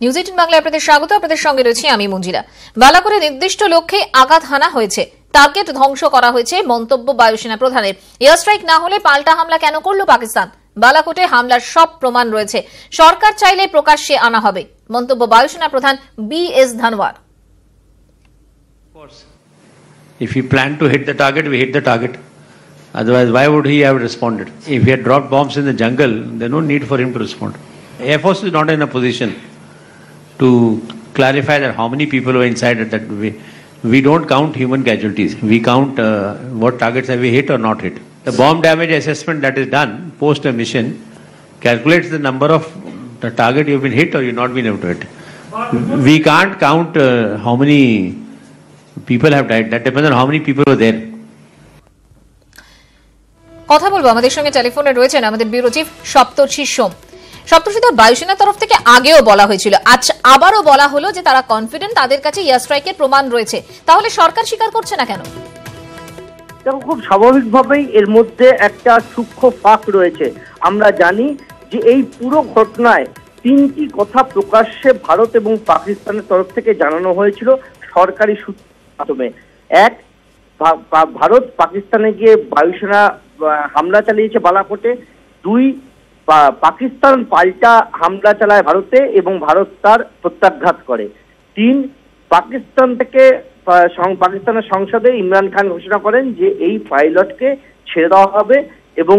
News eighteen আপনাদের স্বাগত আপনাদের সঙ্গে রয়েছি আমি মঞ্জিলা বালাকোরে নির্দিষ্ট লক্ষ্যে আঘাত হানা হয়েছে টার্গেট ধ্বংস করা হয়েছে মন্তব্য বায়ুসেনা প্রধানের এয়ার স্ট্রাইক না হলে পাল্টা হামলা কেন করল পাকিস্তান বালাকোটে হামলার সব প্রমাণ রয়েছে সরকার চাইলে প্রকাশ্যে আনা হবে মন্তব্য বায়ুসেনা প্রধান B S Dhanoa. If he planned to hit the target, we hit the target. Otherwise, why would he have responded? If he had dropped bombs in the jungle, there's no need for him to respond. Air Force is not in a position to clarify that how many people were inside it. That way. we don't count human casualties. We count uh, what targets have we hit or not hit. The bomb damage assessment that is done post a mission calculates the number of the target you've been hit or you've not been able to hit. We can't count uh, how many people have died. That depends on how many people were there. কথা বলব আমাদের সঙ্গে টেলিফোনে রয়েছেন আমাদের bureau chief সপ্তর্ষি সোম সপ্তর্ষিত বায়ুসেনার তরফ থেকে আগেও বলা হয়েছিল। আজ আবারও বলা হলো যে তারা কনফিডেন্ট তাদের কাছে এয়ার স্ট্রাইকের প্রমাণ রয়েছে। তাহলে সরকার স্বীকার করছে না কেন? দেখো, খুব স্বাভাবিকভাবেই এর মধ্যে একটা সূক্ষ্ম ফাঁক রয়েছে। আমরা জানি যে এই পুরো ঘটনায় তিনটি কথা প্রকাশ্যে ভারত এবং পাকিস্তানের তরফ থেকে জানানো হয়েছিল সরকারি সূত্রের মাধ্যমে। এক ভারত পাকিস্তানে গিয়ে বায়ুসেনা হামলা চালিয়েছে বালাকোটে। দুই পাকিস্তান পাল্টা হামলা চালায় ভারতে এবং ভারত তার প্রত্যাঘাত করে। তিন, পাকিস্তান থেকে পাকিস্তানের সংসদে ইমরান খান ঘোষণা করেন যে এই পাইলটকে ছেড়ে দেওয়া হবে এবং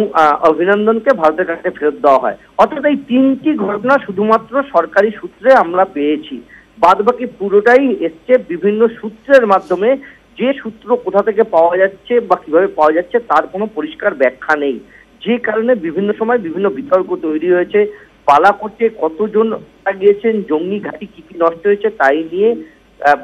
অভিনন্দনকে ভারতের কাছে ফেরত দেওয়া হয়। অর্থাৎ এই তিনটি ঘটনা শুধুমাত্র সরকারি সূত্রে আমরা পেয়েছি। বাদ বাকি পুরোটাই এসছে বিভিন্ন সূত্রের মাধ্যমে। যে সূত্র কোথা থেকে পাওয়া যাচ্ছে বা কীভাবে পাওয়া যাচ্ছে তার কোনো পরিষ্কার ব্যাখ্যা নেই। যে কারণে বিভিন্ন সময় বিভিন্ন বিতর্ক তৈরি হয়েছে। বালাকোটে কতজন গিয়েছেন, জঙ্গি ঘাঁটি কি কি নষ্ট হয়েছে তাই নিয়ে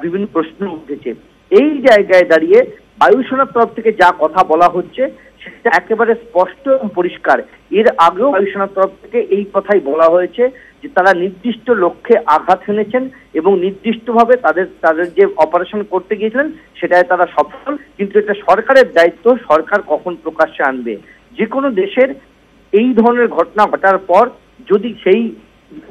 বিভিন্ন প্রশ্ন উঠেছে। এই জায়গায় দাঁড়িয়ে বায়ুসেনার তরফ থেকে যা কথা বলা হচ্ছে, সেটা একেবারে স্পষ্ট এবং পরিষ্কার। এর আগেও বায়ুসেনার তরফ থেকে এই কথাই বলা হয়েছে যে তারা নির্দিষ্ট লক্ষ্যে আঘাত হেনেছেন এবং নির্দিষ্টভাবে তাদের তাদের যে অপারেশন করতে গিয়েছিলেন, সেটায় তারা সফল। কিন্তু এটা সরকারের দায়িত্ব, সরকার কখন প্রকাশ্যে আনবে? যে কোনো দেশের এই ধরনের ঘটনা ঘটার পর যদি সেই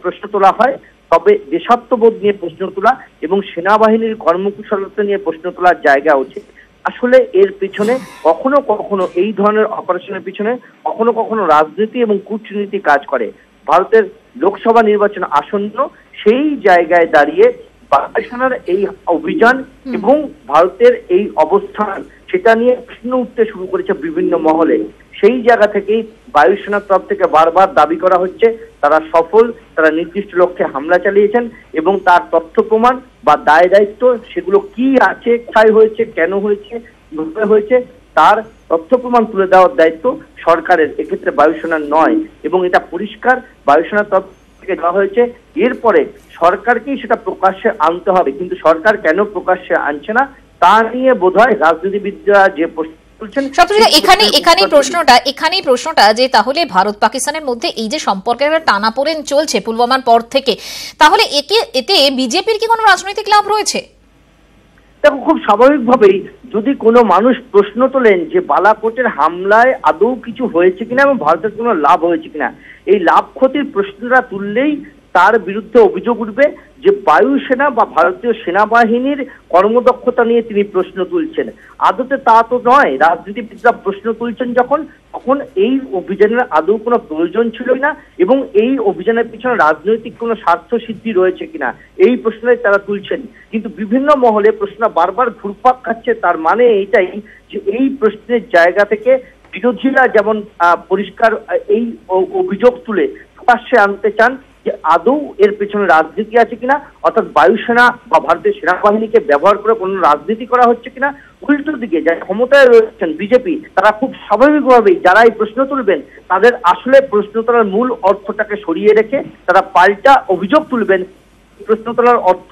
প্রশ্ন তোলা হয় তবে দেশাত্মবোধ নিয়ে প্রশ্ন তোলা এবং সেনাবাহিনীর কর্মকুশলতা নিয়ে প্রশ্ন তোলার জায়গা উচিত। আসলে এর পিছনে কখনো কখনো এই ধরনের অপারেশনের পিছনে কখনো কখনো রাজনীতি এবং কূটনীতি কাজ করে। ভারতের লোকসভা নির্বাচন আসন্ন সেই জায়গায় দাঁড়িয়ে এই অভিযান এবং ভারতের এই অবস্থান সেটা নিয়ে প্রশ্ন উঠতে শুরু করেছে বিভিন্ন মহলে। সেই জায়গা থেকেই বায়ুসেনার তরফ থেকে বারবার দাবি করা হচ্ছে, তারা সফল, তারা নির্দিষ্ট লক্ষ্যে হামলা চালিয়েছেন এবং তার তথ্য প্রমাণ বা দায় দায়িত্ব সেগুলো কি আছে, কোথায় হয়েছে, কেন হয়েছে, কীভাবে হয়েছে, তার তথ্য প্রমাণ তুলে দেওয়ার দায়িত্ব সরকারের, এক্ষেত্রে বায়ুসেনার নয় এবং এটা পরিষ্কার বায়ুসেনার তরফ থেকে দেওয়া হয়েছে। এরপরে সরকারকেই সেটা প্রকাশ্যে আনতে হবে, কিন্তু সরকার কেন প্রকাশ্যে আনছে না? তা নিয়ে বোধহয় রাজনীতিবিদরা যে প্রশ্ন এখানে এখানেই প্রশ্নটা এখানেই প্রশ্নটা যে তাহলে ভারত পাকিস্তানের মধ্যে এই যে সম্পর্কের টানাপোড়েন চলছে পুলওয়ামার পর থেকে তাহলে একে এতে বিজেপির কি কোনো রাজনৈতিক লাভ রয়েছে? দেখো খুব স্বাভাবিকভাবেই যদি কোনো মানুষ প্রশ্ন তোলেন যে বালাকোটের হামলায় আদৌ কিছু হয়েছে কিনা এবং ভারতের কোনো লাভ হয়েছে কিনা এই লাভ ক্ষতির প্রশ্নটা তুললেই তার বিরুদ্ধে অভিযোগ উঠবে যে বায়ুসেনা বা ভারতীয় সেনাবাহিনীর কর্মদক্ষতা নিয়ে তিনি প্রশ্ন তুলছেন। আদতে তা তো নয়, রাজনীতিবিদরা প্রশ্ন তুলছেন যখন, তখন এই অভিযানের আদৌ কোনো প্রয়োজন ছিল না এবং এই অভিযানের পিছনে রাজনৈতিক কোনো স্বার্থ সিদ্ধি রয়েছে কিনা, এই প্রশ্নে তারা তুলছেন। কিন্তু বিভিন্ন মহলে প্রশ্ন বারবার ঘুরপাক খাচ্ছে, তার মানে এইটাই যে এই প্রশ্নের জায়গা থেকে বিরোধীরা যেমন পরিষ্কার এই অভিযোগ তুলে প্রকাশ্যে আনতে চান যে আদৌ এর পেছনে রাজনীতি আছে কিনা, অর্থাৎ বায়ুসেনা বা ভারতীয় সেনাবাহিনীকে ব্যবহার করে কোনো রাজনীতি করা হচ্ছে কিনা, উল্টো দিকে যারা ক্ষমতায় রয়েছেন বিজেপি, তারা খুব স্বাভাবিকভাবেই যারা এই প্রশ্ন তুলবেন, তাদের আসলে প্রশ্ন তোলার মূল অর্থটাকে সরিয়ে রেখে তারা পাল্টা অভিযোগ তুলবেন প্রশ্ন তোলার অর্থ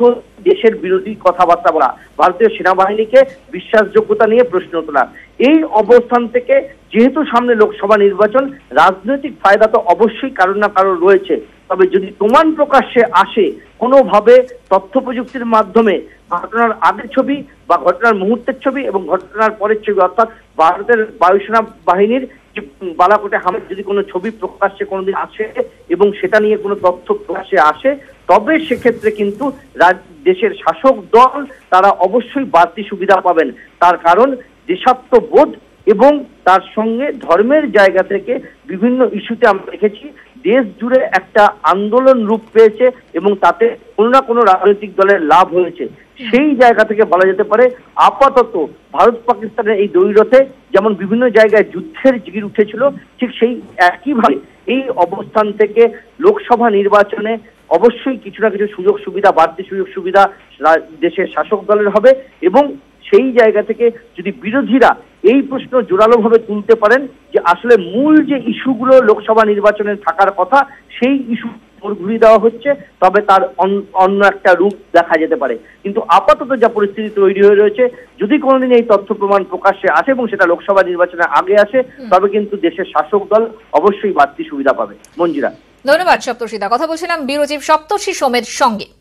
দেশের বিরোধী কথাবার্তা বলা। ভারতীয় সেনাবাহিনীকে বিশ্বাসযোগ্যতা নিয়ে প্রশ্ন তোলা। এই অবস্থান থেকে যেহেতু সামনে লোকসভা নির্বাচন, রাজনৈতিক ফায়দা তো অবশ্যই কারোর না কারোর রয়েছে। তবে যদি প্রমাণ প্রকাশ্যে আসে, কোনোভাবে তথ্য প্রযুক্তির মাধ্যমে ঘটনার আগের ছবি বা ঘটনার মুহূর্তের ছবি এবং ঘটনার পরের ছবি, অর্থাৎ ভারতের বায়ুসেনা বাহিনীর বালাকোটে হামের যদি কোনো ছবি প্রকাশ্যে কোনোদিন আসে এবং সেটা নিয়ে কোনো তথ্য প্রকাশ্যে আসে তবে সেক্ষেত্রে কিন্তু দেশের শাসক দল তারা অবশ্যই বাড়তি সুবিধা পাবেন। তার কারণ দেশাত্মবোধ এবং তার সঙ্গে ধর্মের জায়গা থেকে বিভিন্ন ইস্যুতে আমরা দেখেছি, দেশ জুড়ে একটা আন্দোলন রূপ পেয়েছে এবং তাতে কোনো না কোনো রাজনৈতিক দলের লাভ হয়েছে। সেই জায়গা থেকে বলা যেতে পারে, আপাতত ভারত পাকিস্তানের এই দৈরথে যেমন বিভিন্ন জায়গায় যুদ্ধের জিগির উঠেছিল, ঠিক সেই একইভাবে এই অবস্থান থেকে লোকসভা নির্বাচনে অবশ্যই কিছু না কিছু সুযোগ সুবিধা বাড়তি সুযোগ সুবিধা দেশের শাসক দলের হবে এবং সেই জায়গা থেকে যদি বিরোধীরা এই প্রশ্ন জোরালোভাবে তুলতে পারেন যে আসলে মূল যে ইস্যুগুলো লোকসভা নির্বাচনে থাকার কথা সেই ইস্যু ঘুরিয়ে দেওয়া হচ্ছে তবে তার অন- অন্য একটা রূপ দেখা যেতে পারে। কিন্তু আপাতত যা পরিস্থিতি তৈরি হয়ে রয়েছে যদি কোনোদিন এই তথ্য প্রমাণ প্রকাশ্যে আসে এবং সেটা লোকসভা নির্বাচনে আগে আসে তবে কিন্তু দেশের শাসক দল অবশ্যই বাড়তি সুবিধা পাবে। মঞ্জিরা। ধন্যবাদ সপ্তর্ষিদা। কথা বলছিলাম ব্যুরো চিফ সপ্তর্ষি সোমের সঙ্গে।